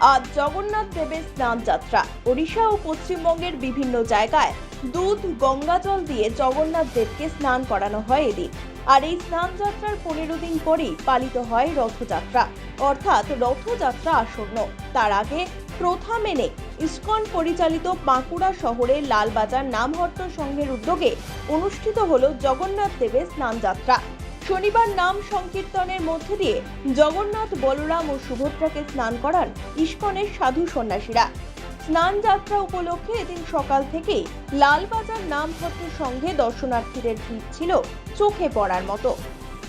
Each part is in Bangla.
আজ জগন্নাথ দেবের স্নান যাত্রা। ওড়িশা ও পশ্চিমবঙ্গের বিভিন্ন জায়গায় দুধ, গঙ্গা জল দিয়ে জগন্নাথ দেবকে স্নান করানো হয় এদিন। আর এই স্নান যাত্রার পনেরো দিন পরেই পালিত হয় রথযাত্রা। অর্থাৎ রথযাত্রা আসন্ন। তার আগে প্রথা মেনে ইস্কন পরিচালিত বাঁকুড়া শহরের লালবাজার নামহট্ট সংঘের উদ্যোগে অনুষ্ঠিত হল জগন্নাথ দেবের স্নান যাত্রা। শনিবার নাম সংকীর্তনের মধ্যে দিয়ে জগন্নাথ, বলরাম ও সুভদ্রাকে স্নান করান ইস্কনের সাধু সন্ন্যাসীরা। স্নান যাত্রা উপলক্ষে এদিন সকাল থেকেই লালবাজার নামহট্ট সংঘে দর্শনার্থীদের ভিড় ছিল চোখে পড়ার মতো।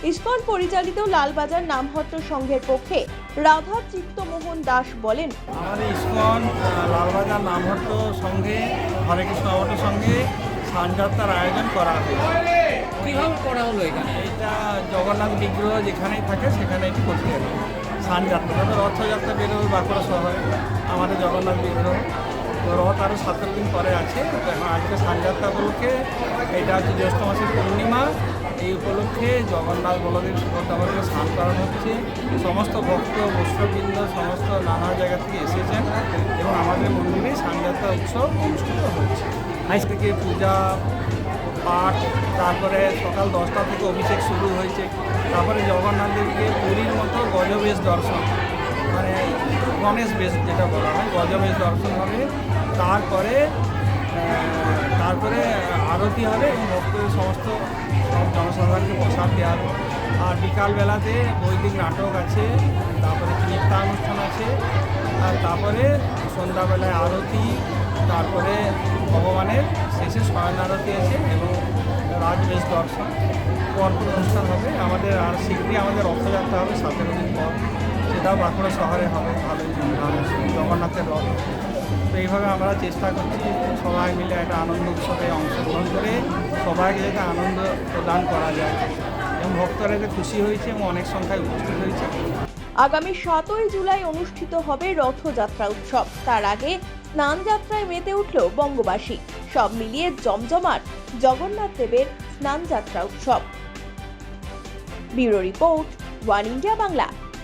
ইস্কন পরিচালিত লালবাজার নামহট্ট সংঘের পক্ষে রাধা চিত্তমোহন দাস বলেন, আমাদের ইস্কন লালবাজার নামহট্ট সঙ্গে হরে কৃষ্ণ সঙ্গে সানযাত্রার আয়োজন করা হয়েছে কীভাবে করা হলো এখানে? এটা জগন্নাথ বিগ্রহ যেখানেই থাকে সেখানে এটি করতে হবে। সানযাত্রা তবে রথযাত্রা বেরোবে বাঁকুড়া শহরে। আমাদের জগন্নাথ বিগ্রহ। তো রথ আরও সতেরো দিন পরে আছে। এখন আজকে সানযাত্রা উপলক্ষে এটা হচ্ছে জ্যৈষ্ঠ মাসের পূর্ণিমা। এই উপলক্ষে জগন্নাথ বলদেব সুভদ্রাকে স্নান করানো হচ্ছে। সমস্ত ভক্ত বৈষ্ণববৃন্দ সমস্ত নানা জায়গা থেকে এসেছেন এবং আমাদের মন্দিরে সানযাত্রা উৎসব অনুষ্ঠিত হচ্ছে। আজ থেকে পূজা পাঠ, তারপরে সকাল দশটা থেকে অভিষেক শুরু হয়েছে। তারপরে জগন্নাথ দেবকে পুরীর মতো গজবেশ দর্শন মানে গণেশ বেশ যেটা বলা হয়, গজবেশ দর্শন হবে। তারপরে তারপরে আরতি হবে এবং ভক্তদের সমস্ত জনসাধারণকে প্রসাদ দেওয়া হবে। আর বিকালবেলাতে বৈদিক নাটক আছে, তারপরে নৃত্যানুষ্ঠান আছে, আর তারপরে সন্ধ্যাবেলায় আরতি, তারপরে ভগবানের শেষে শয়ন আরতি আছে এবং রাজবেশ দর্শন পরপর অনুষ্ঠান হবে। আমাদের আর শীঘ্রই আমাদের রথযাত্রা হবে সতেরো দিন পর। সেটাও বাঁকুড়া শহরে হবে। ভালো জগন্নাথের রথ। তো এইভাবে আমরা চেষ্টা করছি সবাই মিলে একটা আনন্দ উৎসবে অংশগ্রহণ করে সবাইকে যাতে আনন্দ প্রদান করা যায়। এবং ভক্তরা এতে খুশি হয়েছে এবং অনেক সংখ্যায় উপস্থিত হয়েছে। আগামী সাতই জুলাই অনুষ্ঠিত হবে রথযাত্রা উৎসব। তার আগে স্নান যাত্রায় মেতে উঠল বঙ্গবাসী। সব মিলিয়ে জমজমাট জগন্নাথ দেবের স্নান যাত্রা উৎসব। Bureau report one India Bangla.